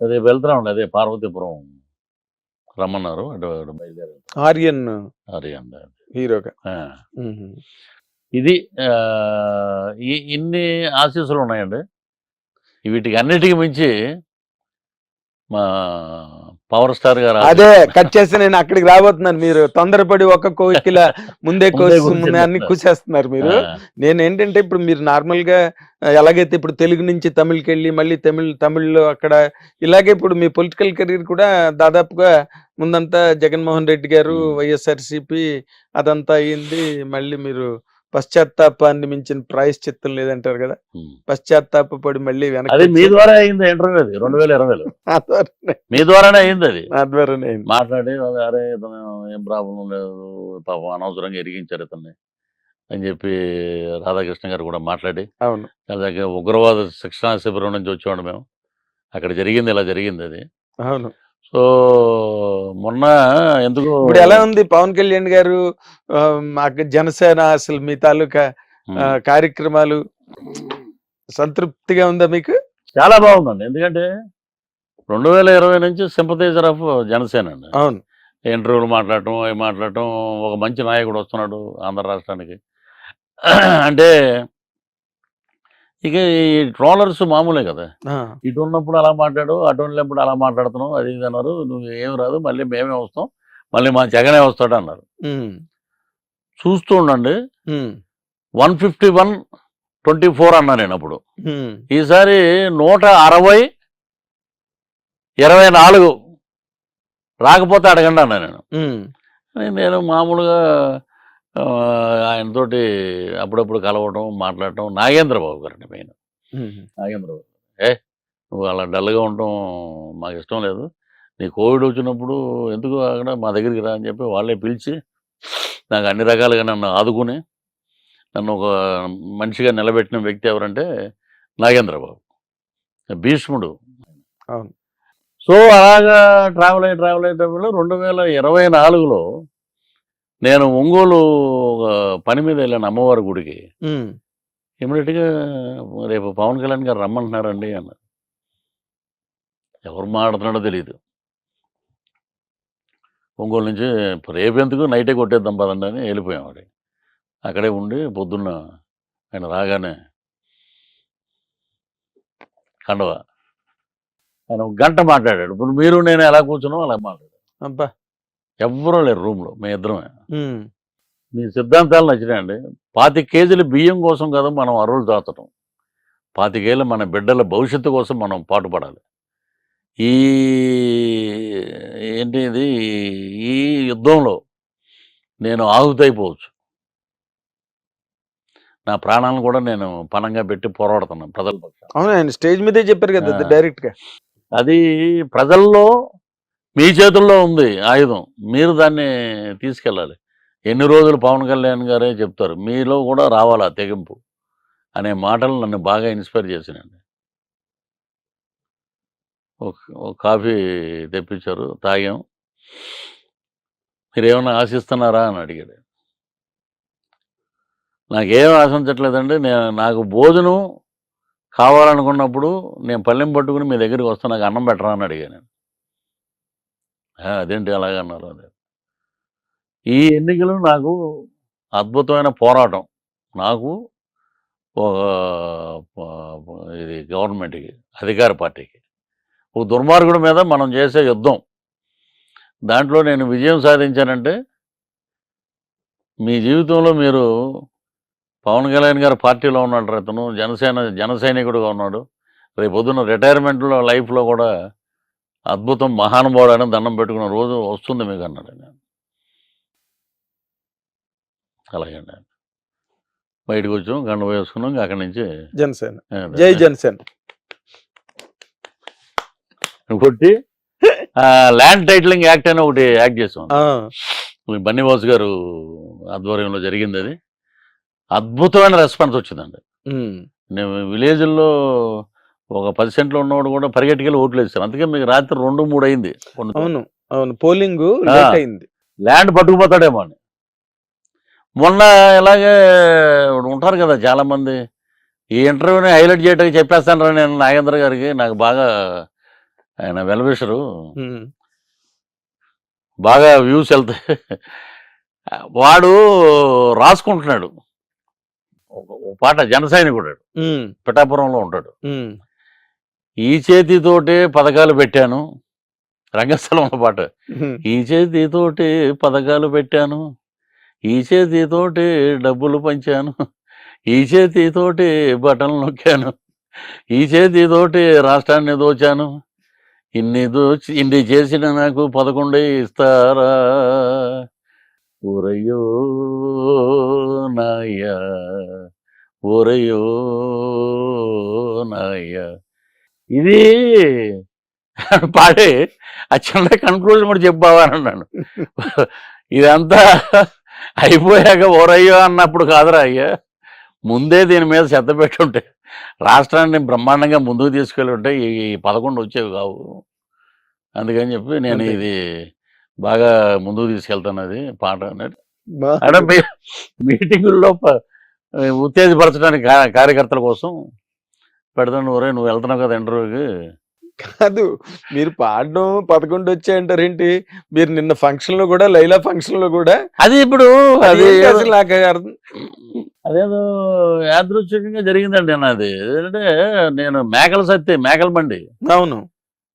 రేపు వెళ్తున్నాం అదే పార్వతీపురం రమ్మన్నారు అటు ఆర్యన్ హరియండి హీరోగా. ఇది ఇన్ని ఆశీస్సులు ఉన్నాయండి. వీటికి అన్నిటికీ మించి మా పవర్ స్టార్ గారు అదే కట్ చేసి నేను అక్కడికి రాబోతున్నాను. మీరు తొందరపడి ఒక కోకిల ముందే కోసి అన్ని. కూసేస్తున్నారు మీరు. నేను ఏంటంటే ఇప్పుడు మీరు నార్మల్గా ఎలాగైతే ఇప్పుడు తెలుగు నుంచి తమిళ్కి వెళ్ళి మళ్ళీ తమిళ్ తమిళ్ళో అక్కడ ఇలాగే ఇప్పుడు మీ పొలిటికల్ కెరీర్ కూడా దాదాపుగా ముందంతా జగన్మోహన్ రెడ్డి గారు. వైఎస్ఆర్సిపి అదంతా అయ్యింది మళ్ళీ మీరు పశ్చాత్తాపాన్ని మించిన ప్రాయశ్చిత్తం లేదంటారు కదా. పశ్చాత్తాపడి మళ్ళీ వెనక్కి అది మీ ద్వారా అయింది ఇంటర్వ్యూ అది. రెండు వేల ఇరవైలో మీ ద్వారానే అయింది అది. నా ద్వారానే అయింది. మాట్లాడి అరే ఇతను ఏం ప్రాబ్లం లేదు. పాపం అనవసరంగా ఎరిగించారు ఇతన్ని. అని చెప్పి రాధాకృష్ణ గారు కూడా మాట్లాడి అవును. ఉగ్రవాద శిక్షణా శిబిరం నుంచి వచ్చేవాడు మేము. అక్కడ జరిగింది ఇలా జరిగింది అది. అవును. సో మొన్న ఎందుకు ఇప్పుడు ఎలా ఉంది పవన్ కళ్యాణ్ గారు? మాకు జనసేన అసలు మీ తాలూకా కార్యక్రమాలు సంతృప్తిగా ఉందా మీకు? చాలా బాగుందండి. ఎందుకంటే రెండు వేల ఇరవై నుంచి సింపతైజర్ ఆఫ్ జనసేన అండి. అవును. ఇంటర్వ్యూలు మాట్లాడటం అవి మాట్లాడటం ఒక మంచి నాయకుడు వస్తున్నాడు ఆంధ్ర రాష్ట్రానికి. అంటే ఇక ఈ ట్రోలర్స్ మామూలే కదా. ఇటు ఉన్నప్పుడు అలా మాట్లాడు అటు ఉన్నప్పుడు అలా మాట్లాడుతున్నావు అది ఇది అన్నారు నువ్వు ఏం రాదు మళ్ళీ మేమే వస్తాం మళ్ళీ మా జగనే వస్తాడు అన్నారు. చూస్తూ ఉండండి. One fifty one twenty four అన్నా నేను అప్పుడు. ఈసారి నూట అరవై ఇరవై నాలుగు రాకపోతే అడగండి అన్నా నేను. నేను మామూలుగా ఆయనతోటి అప్పుడప్పుడు కలవటం మాట్లాడటం నాగేంద్రబాబు గారండి మెయిన్. నాగేంద్రబాబు ఏ నువ్వు అలా డల్గా ఉండటం మాకు ఇష్టం లేదు. నీ కోవిడ్ వచ్చినప్పుడు ఎందుకు అక్కడ మా దగ్గరికి రా అని చెప్పి వాళ్ళే పిలిచి నాకు అన్ని రకాలుగా నన్ను ఆదుకుని నన్ను ఒక మనిషిగా నిలబెట్టిన వ్యక్తి ఎవరంటే నాగేంద్రబాబు. భీష్ముడు. సో అలాగా ట్రావెల్ అయ్యి ట్రావెల్ అయ్యేటప్పుడు రెండు వేల ఇరవై నాలుగులో నేను ఒంగోలు ఒక పని మీద వెళ్ళాను అమ్మవారి గుడికి. ఇమీడియట్గా రేపు పవన్ కళ్యాణ్ గారు రమ్మంటున్నారండి అన్నారు ఎవరు మాట్లాడుతున్నాడో తెలియదు ఒంగోలు నుంచి రేపు ఎందుకు నైటే కొట్టేద్దాం పదండి అని వెళ్ళిపోయాం వాడి అక్కడే ఉండి పొద్దున్న ఆయన రాగానే కండవ. ఆయన ఒక గంట మాట్లాడాడు. ఇప్పుడు మీరు నేను ఎలా కూర్చున్నాం అలా మాట్లాడాడు. అబ్బా! ఎవ్వరూ లేరు రూమ్లో మీ ఇద్దరమే. మీ సిద్ధాంతాలు నచ్చినాయండి. పాతి కేజీల బియ్యం కోసం కదా మనం అరువులు దాచటం. పాతికేళ్ళ మన బిడ్డల భవిష్యత్తు కోసం మనం పాటుపడాలి. ఈ ఏంటి ఇది? ఈ యుద్ధంలో నేను ఆహుతైపోవచ్చు. నా ప్రాణాలను కూడా నేను పణంగా పెట్టి పోరాడుతున్నాను ప్రజల పక్షాన. అవును ఆయన స్టేజ్ మీదే చెప్పారు కదా ఆ. డైరెక్ట్గా అది ప్రజల్లో మీ చేతుల్లో ఉంది ఆయుధం. మీరు దాన్ని తీసుకెళ్ళాలి. ఎన్ని రోజులు పవన్ కళ్యాణ్ గారే చెప్తారు మీలో కూడా రావాలా తెగింపు అనే మాటలు నన్ను బాగా ఇన్స్పైర్ చేసినండి ఒక కాఫీ తెప్పించారు తాగాం. మీరు ఏమైనా ఆశిస్తున్నారా అని అడిగాడు. నాకేం ఆశించట్లేదండి నేను నాకు భోజనం కావాలనుకున్నప్పుడు నేను పళ్ళెం పట్టుకుని మీ దగ్గరికి వస్తాను నాకు అన్నం పెట్టరా అని అడిగాను నేను. అదేంటి అలాగన్నారు అదే ఈ ఎన్నికలు నాకు అద్భుతమైన పోరాటం. నాకు ఇది గవర్నమెంట్కి అధికార పార్టీకి. ఒక దుర్మార్గుడి మీద మనం చేసే యుద్ధం. దాంట్లో నేను విజయం సాధించానంటే మీ జీవితంలో మీరు పవన్ కళ్యాణ్ గారు పార్టీలో ఉన్నాడు అతను జనసేన జన సైనికుడుగా ఉన్నాడు. రేపు పొద్దున్న రిటైర్మెంట్లో లైఫ్లో కూడా అద్భుతం మహానుభావుడు అని దండం పెట్టుకున్న రోజు వస్తుంది మీకు అన్నాడు ఆయన. అలాగే అండి. బయటకు వచ్చాం గంట వేసుకున్నాం అక్కడి నుంచి జనసేన. జై జనసేన. కొట్టి ల్యాండ్ టైటిలింగ్ యాక్ట్ అని ఒకటి యాక్ట్ చేసాం బన్నీవాస్ గారు ఆధ్వర్యంలో జరిగింది అది. అద్భుతమైన రెస్పాన్స్ వచ్చిందండి. నేను విలేజ్లో ఒక పది సెంట్లు ఉన్నవాడు కూడా పరిగెట్టుకెళ్ళి ఓట్లు వేస్తాను అందుకే మీకు రాత్రి రెండు మూడు అయింది అవును అవును. పోలింగ్ అయింది. ల్యాండ్ పట్టుకుపోతాడేమో అని. మొన్న ఇలాగే ఉంటారు కదా చాలా మంది ఈ ఇంటర్వ్యూని హైలైట్ చేయడానికి చెప్పేస్తాను నేను నాగేంద్ర గారికి. నాకు బాగా ఆయన వెల్విషరు. ఉమ్, బాగా వ్యూస్ వెళ్తాయి. వాడు రాసుకుంటున్నాడు. ఒక- పాట జన సైనికుడు ఉమ్, పిఠాపురంలో ఉంటాడు. ఈ చేతితోటే పథకాలు పెట్టాను. రంగస్థలంలో పాట. ఈ చేతితోటి పథకాలు పెట్టాను. ఈ చేతితోటి డబ్బులు పంచాను. ఈ చేతితోటి బటన్లు నొక్కాను. ఈ చేతితోటి రాష్ట్రాన్ని దోచాను. ఇన్ని దోచి ఇన్ని చేసిన నాకు పదకొండే ఇస్తారా? ఊరయ్యో నాయ్యా. ఊరయ్యో నాయ్యా. ఇది పాడే ఆ చిన్న కన్క్లూజన్ కూడా చెప్పావా అని అన్నాను. ఇదంతా అయిపోయాక ఓరయ్యో అన్నప్పుడు కాదురా అయ్యా. ముందే దీని మీద శ్రద్ధ పెట్టుంటే రాష్ట్రాన్ని బ్రహ్మాండంగా ముందుకు తీసుకెళ్ళి ఉంటే ఈ పదకొండు వచ్చేవి కావు. అందుకని చెప్పి నేను. ఇది బాగా ముందుకు తీసుకెళ్తాను అది పాట అనేది. అంటే మీటింగుల్లో ఉత్తేజపరచడానికి కార్యకర్తల కోసం పెడతాను ఒరే నువ్వు వెళ్తున్నావు కదా ఇంటర్వ్యూకి. కాదు మీరు పాడడం పదకొండు వచ్చాయంటారేంటి మీరు నిన్న ఫంక్షన్లో కూడా లైలా ఫంక్షన్లో కూడా. అది ఇప్పుడు అది అదేదో యాదృచ్ఛికంగా జరిగిందండి అన్నది ఏంటంటే నేను మేకల సత్తి మేకల బండి. అవును.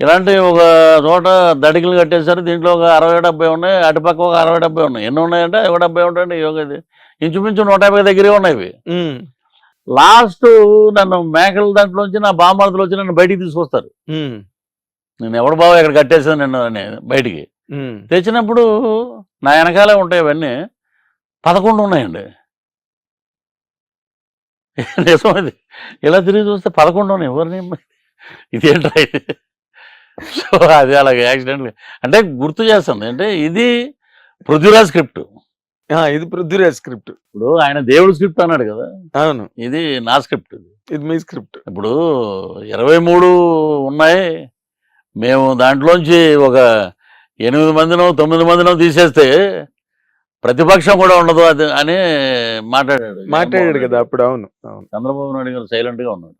ఇలాంటి ఒక చోట దడికలు కట్టేశారు. దీంట్లో ఒక అరవై డెబ్బై ఉన్నాయి. అటుపక్క ఒక అరవై డెబ్బై ఉన్నాయి. ఎన్ని ఉన్నాయంటే ఒక డెబ్బై ఉంటాయండి. యోగ ఇది. ఇంచుమించు నూట యాభై దగ్గరే ఉన్నాయి లాస్ట్ నన్ను మేకల దాంట్లోంచి నా బామర్దులు వచ్చి నన్ను బయటికి తీసుకొస్తారు. నేను ఎవడు బావ ఇక్కడ కట్టేసాను నిన్ను అని బయటికి. తెచ్చినప్పుడు నా వెనకాలే ఉంటాయి అవన్నీ పదకొండు ఉన్నాయండి. నిజం అది. ఇలా తిరిగి చూస్తే పదకొండు ఉన్నాయి. ఎవరిని ఇదేంట్రా ఇది? సో అది అలాగే యాక్సిడెంట్ అంటే గుర్తు చేస్తుంది అంటే ఇది పృథ్వీరాజ్ స్క్రిప్ట్. ఇది పృథ్వీరాజ్ స్క్రిప్ట్. ఇప్పుడు ఆయన దేవుడు స్క్రిప్ట్ అన్నాడు కదా? అవును. ఇది నా స్క్రిప్ట్ ఇది. మీ స్క్రిప్ట్. ఇప్పుడు ఇరవై మూడు ఉన్నాయి. మేము దాంట్లోంచి ఒక ఎనిమిది మందినో తొమ్మిది మందినో తీసేస్తే ప్రతిపక్షం కూడా ఉండదు అది అని మాట్లాడాడు. మాట్లాడాడు కదా అప్పుడు అవును అవును. చంద్రబాబు నాయుడు గారు సైలెంట్గా ఉన్నాడు.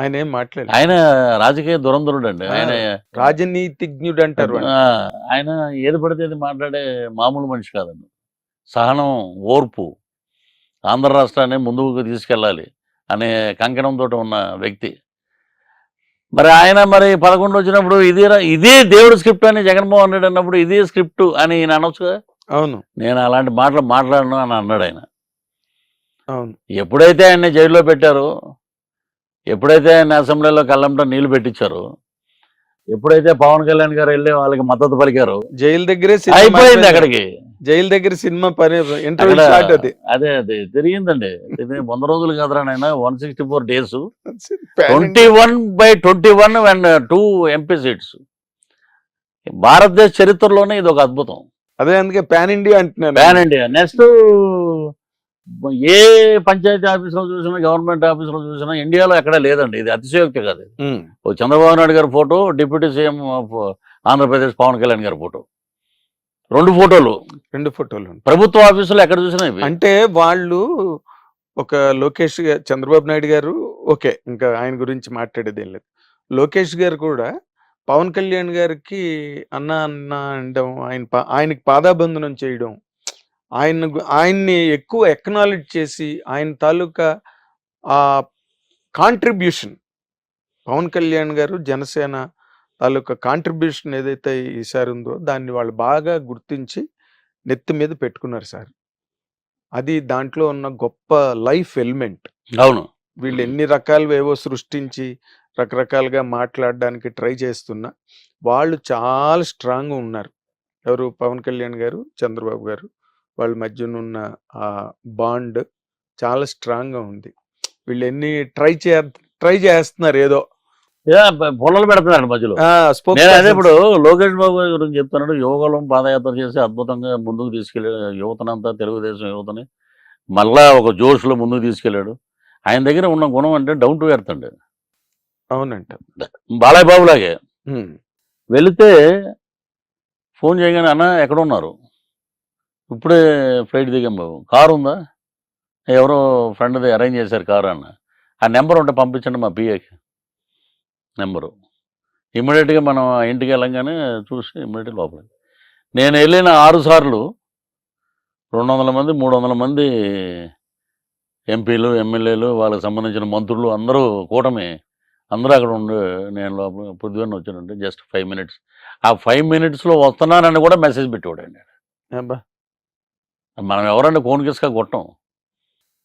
ఆయన ఏం మాట్లాడారు ఆయన రాజకీయ దురంధరుడు అండి. ఆయన రాజనీతిజ్ఞుడు అంటారు ఆయన ఏది పడితే మాట్లాడే మామూలు మనిషి కాదండి. సహనం ఓర్పు ఆంధ్ర రాష్ట్రాన్ని ముందుకు తీసుకెళ్ళాలి అనే కంకణంతో ఉన్న వ్యక్తి. మరి ఆయన మరి పదకొండు వచ్చినప్పుడు ఇది ఇదే దేవుడు స్క్రిప్ట్ అని జగన్మోహన్ రెడ్డి అన్నప్పుడు ఇదే స్క్రిప్ట్ అని ఈయన అనొచ్చు కదా? అవును. నేను అలాంటి మాటలు మాట్లాడను అని అన్నాడు ఆయన. అవును. ఎప్పుడైతే ఆయన్ని జైల్లో పెట్టారో ఎప్పుడైతే ఆయన అసెంబ్లీలో కళ్ళంట నీళ్ళు పెట్టించారో ఎప్పుడైతే పవన్ కళ్యాణ్ గారు వెళ్ళి వాళ్ళకి మద్దతు పలికారో జైలు దగ్గరే అయిపోయింది. అక్కడికి. జైలు దగ్గర సినిమా పని ఇంటర్వ్యూ స్టార్ట్ అది. అదే అదే తిరిగిందండి ఇది వంద రోజులు కదరా నాయన one sixty four days twenty one by twenty one and two MP seats భారతదేశ చరిత్రలోనే ఇది ఒక అద్భుతం. అదే అందుకే పాన్ ఇండియా అంటున్నాను. ప్యాన్ ఇండియా నెక్స్ట్ ఏ పంచాయతీ ఆఫీసులో చూసినా గవర్నమెంట్ ఆఫీసులో చూసినా ఇండియాలో ఎక్కడా లేదండి. ఇది అతిశయోక్తి కాదు చంద్రబాబు నాయుడు గారి photo deputy CM of Andhra Pradesh Pawan Kalyan గారి ఫోటో. రెండు ఫోటోలు. రెండు ఫోటోలు. ప్రభుత్వ ఆఫీసులో ఎక్కడ చూసినా అంటే వాళ్ళు ఒక లోకేష్ చంద్రబాబు నాయుడు గారు ఓకే ఇంకా ఆయన గురించి మాట్లాడేది ఏం లేదు. లోకేష్ గారు కూడా పవన్ కళ్యాణ్ గారికి అన్న అన్న అనడం ఆయన పా- ఆయనకి పాదాబంధనం చేయడం ఆయన ఆయన్ని ఎక్కువ ఎక్నాలెడ్జ్ చేసి ఆయన తాలూకా ఆ కాంట్రిబ్యూషన్ పవన్ కళ్యాణ్ గారు జనసేన తాలూకా కాంట్రిబ్యూషన్ ఏదైతే ఈసారి ఉందో దాన్ని వాళ్ళు బాగా గుర్తించి నెత్తి మీద పెట్టుకున్నారు సార్. అది దాంట్లో ఉన్న గొప్ప లైఫ్ ఎలిమెంట్. అవును. వీళ్ళు ఎన్ని రకాలు ఏవో సృష్టించి రకరకాలుగా మాట్లాడడానికి ట్రై చేస్తున్నా వాళ్ళు చాలా స్ట్రాంగ్ ఉన్నారు. ఎవరు? పవన్ కళ్యాణ్ గారు చంద్రబాబు గారు వాళ్ళ మధ్యన ఉన్న ఆ బాండ్ చాలా స్ట్రాంగ్గా ఉంది. వీళ్ళు ఎన్ని ట్రై చే ట్రై చేస్తున్నారు ఏదో పొలాలు పెడుతున్నాడు మధ్యలో. నేను అదే. ఇప్పుడు లోకేష్ బాబు గురించి చెప్తున్నాడు యువకులం పాదయాత్ర చేసి అద్భుతంగా ముందుకు తీసుకెళ్ళి యువతనంతా తెలుగుదేశం యువతని మళ్ళా ఒక జోష్లో ముందుకు తీసుకెళ్ళాడు. ఆయన దగ్గర ఉన్న గుణం అంటే డౌన్ టు ఎర్త్ అండి అవునంట. బాలయ్య బాబు లాగే. ఉమ్, వెళితే ఫోన్ చేయగానే అన్న ఎక్కడ ఉన్నారు? ఇప్పుడే ఫ్లైట్ దిగాం బాబు. కారు ఉందా? ఎవరో ఫ్రెండ్ది అరేంజ్ చేశారు కారు అన్న. ఆ నెంబర్ ఉంటే పంపించండి మా పిఏకి. నెంబరు. ఇమ్మీడియట్గా మనం ఆ ఇంటికి వెళ్ళంగానే చూసి ఇమ్మీడియట్ లోపల నేను వెళ్ళిన ఆరు సార్లు రెండు వందల మంది మూడు వందల మంది ఎంపీలు ఎమ్మెల్యేలు వాళ్ళకి సంబంధించిన మంత్రులు అందరూ కూటమి అందరూ అక్కడ ఉండి నేను లోపల పొద్దున్న వచ్చానంటే జస్ట్ ఫైవ్ మినిట్స్. ఆ ఫైవ్ మినిట్స్లో వస్తున్నానని కూడా మెసేజ్ పెట్టేవాడండి అబ్బా! మనం ఎవరంటే కోన్కిస్గా కొట్టం?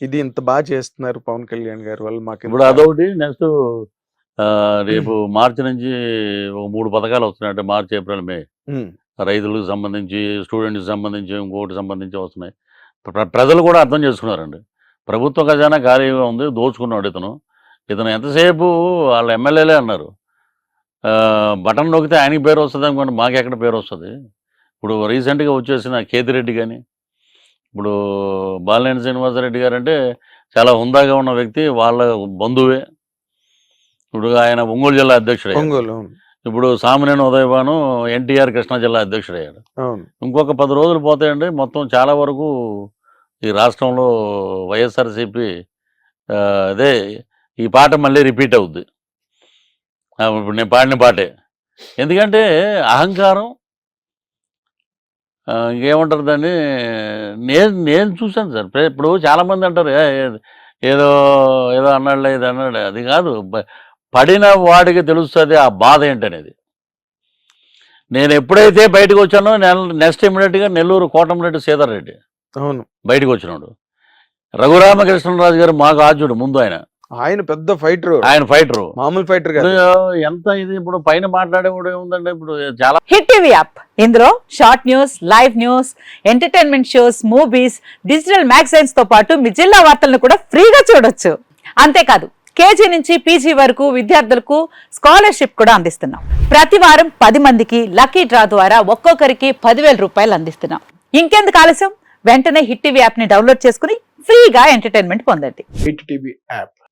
ఇది ఇంత బాగా చేస్తున్నారు పవన్ కళ్యాణ్ గారు వల్ల మాకు ఇప్పుడు అదొకటి నెక్స్ట్ రేపు మార్చి నుంచి ఒక మూడు పథకాలు వస్తున్నాయి. అంటే మార్చి ఏప్రిల్ మే. రైతులకు సంబంధించి స్టూడెంట్కి సంబంధించి ఇంకోటి సంబంధించి వస్తున్నాయి. ప్ర- ప్రజలు కూడా అర్థం చేసుకున్నారండి. ప్రభుత్వ ఖజానా ఖాళీగా ఉంది దోచుకున్నాడు ఇతను. ఇతను ఎంతసేపు వాళ్ళ ఎమ్మెల్యేలే అన్నారు. ఆ, బటన్ నొక్కితే ఆయనకి పేరు వస్తుంది అనుకోండి మాకు ఎక్కడ పేరు వస్తుంది? ఇప్పుడు రీసెంట్గా వచ్చేసిన కేతిరెడ్డి కానీ ఇప్పుడు బాలినేని శ్రీనివాసరెడ్డి గారు అంటే చాలా హుందాగా ఉన్న వ్యక్తి వాళ్ళ బంధువే. ఇప్పుడు ఆయన ఒంగోలు జిల్లా అధ్యక్షుడు ఒంగోలు ఇప్పుడు సామినేని ఉదయభాను ఎన్టీఆర్ కృష్ణా జిల్లా అధ్యక్షుడయ్యాడు. ఇంకొక పది రోజులు పోతాయండి మొత్తం చాలా వరకు ఈ రాష్ట్రంలో వైఎస్ఆర్సీపీ అదే ఈ పాట మళ్ళీ రిపీట్ అవుద్ది. ఇప్పుడు నేను పాడిన పాటే. ఎందుకంటే అహంకారం ఇంకేమంటారు దాన్ని? నేను నేను చూశాను సార్. ఇప్పుడు చాలామంది అంటారు "ఏ, ఏ- ఏదో ఏదో అన్నాడులే ఇది అన్నాడు అది కాదు. పడిన వాడికి తెలుస్తుంది ఆ బాధ ఏంటనేది. నేను ఎప్పుడైతే బయటకు వచ్చానో నెక్స్ట్ ఇమీడియట్గా నెల్లూరు కోటమిరెడ్డి సీతారెడ్డి రెడ్డి అవును. బయటకు వచ్చినాడు. రఘురామకృష్ణరాజు గారు మాకు ఆద్యుడు ముందు ఆయన. ఆయన పెద్ద ఫైటర్ ఆయన ఫైటరు మామూలు ఫైటర్ కాదు. ఎంత ఇది ఇప్పుడు పైన మాట్లాడేవాడు ఏముందంటే ఇప్పుడు చాలా హిట్ టీవీ యాప్ ఇందులో short news live news entertainment shows movies digital మ్యాగజైన్స్తో పాటు మీ జిల్లా వార్తలను కూడా ఫ్రీగా చూడొచ్చు. అంతేకాదు కేజీ నుంచి పీజీ వరకు విద్యార్థులకు స్కాలర్షిప్ కూడా అందిస్తున్నాం. ప్రతి వారం పది మందికి లక్కీ డ్రా ద్వారా ఒక్కొక్కరికి పదివేల రూపాయలు అందిస్తున్నాం. ఇంకెందుకు ఆలస్యం? వెంటనే హిట్ టీవీ యాప్ని డౌన్లోడ్ చేసుకుని ఫ్రీగా ఎంటర్టైన్మెంట్ పొందండి. Hit TV app